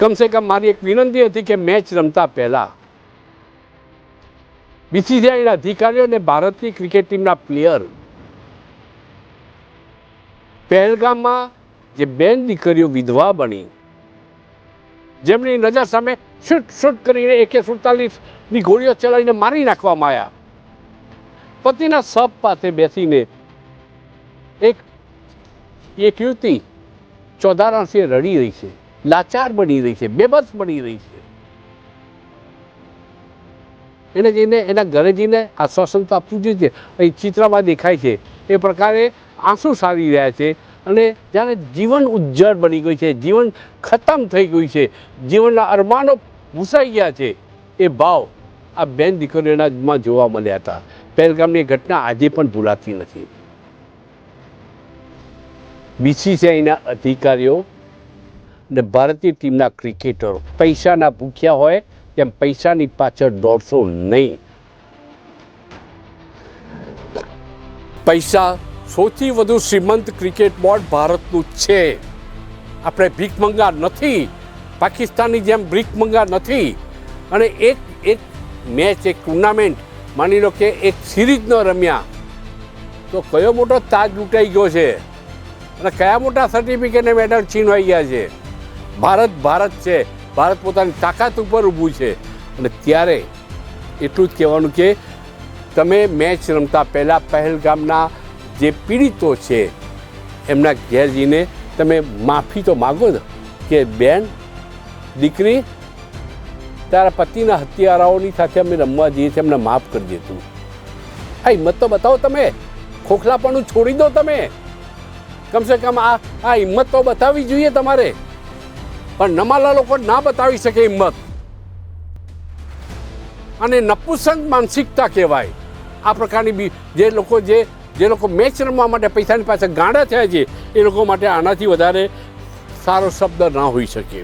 કમસે કમ મારી એક વિનંતી હતી કે મેચ રમતા પહેલાં બીસીસીઆઈના અધિકારીઓ અને ભારતીય ક્રિકેટ ટીમના પ્લેયર પહેલગામમાં જે બેન દીકરીઓ વિધવા બની, જેમની નજર સામે શૂટ શૂટ કરીને એકે સુડતાલીસની ગોળીઓ ચલાવીને મારી નાખવામાં આવ્યા. પતિના સપ પાસે બેસીને એક એક યુવતી ચોધારાંશે રડી રહી છે. લાચાર બની રહી છે, બેબસ બની રહી છે. એને જઈને એના ઘરે જઈને આશ્વાસન તો આપવું જોઈએ અહીં ચિત્રમાં દેખાય છે, એ પ્રકારે આંસુ સારી રહ્યા છે અને જ્યારે જીવન ઉજ્જળ બની ગયું છે, જીવન ખતમ થઈ ગયું છે, જીવનના અરમાનો ભૂસાઈ ગયા છે, એ ભાવ આ બેન દીકરીઓનામાં જોવા મળ્યા હતા. પહેલગામની એ ઘટના આજે પણ ભૂલાતી નથી. બીસીસીઆઈના અધિકારીઓ અને ભારતીય ટીમના ક્રિકેટરો. પૈસાના ભૂખ્યા હોય તેમ પૈસાની પાછળ દોડશો નહીં. પૈસા સૌથી વધુ શ્રીમંત ક્રિકેટ બોર્ડ ભારતનું છે. આપણે ભીખ મંગા નથી. પાકિસ્તાનની જેમ ભીખ મંગા નથી. અને એક એક મેચ, એક ટુર્નામેન્ટ, માની લો કે એક સિરીઝ ન રમ્યા. તો કયો મોટો તાજ લૂંટાઈ ગયો છે? અને કયા મોટા સર્ટિફિકેટ અને મેડલ છીનવાઈ ગયા છે? ભારત ભારત છે. ભારત પોતાની તાકાત ઉપર ઊભું છે. અને ત્યારે એટલું જ કહેવાનું કે તમે મેચ રમતા પહેલાં પહેલગામના જે પીડિતો છે, એમના ઘેર જઈને તમે માફી તો માગો ને કે બેન, દીકરી, તારા પતિના હત્યારાઓની સાથે અમે રમવા જઈએ છીએ, એમને માફ કરી દેતું આ હિંમત તો બતાવો તમે. ખોખલાપણું છોડી દો તમે. કમસે કમ આ આ હિંમત તો બતાવવી જોઈએ તમારે. પણ નમાલા લોકો ના બતાવી શકે હિંમત. અને નપુસંગ માનસિકતા કહેવાય. આ પ્રકારની બી જે લોકો જે જે લોકો મેચ રમવા માટે પૈસાની પાસે ગાંડા થયા છે, એ લોકો માટે આનાથી વધારે સારો શબ્દ ના હોઈ શકે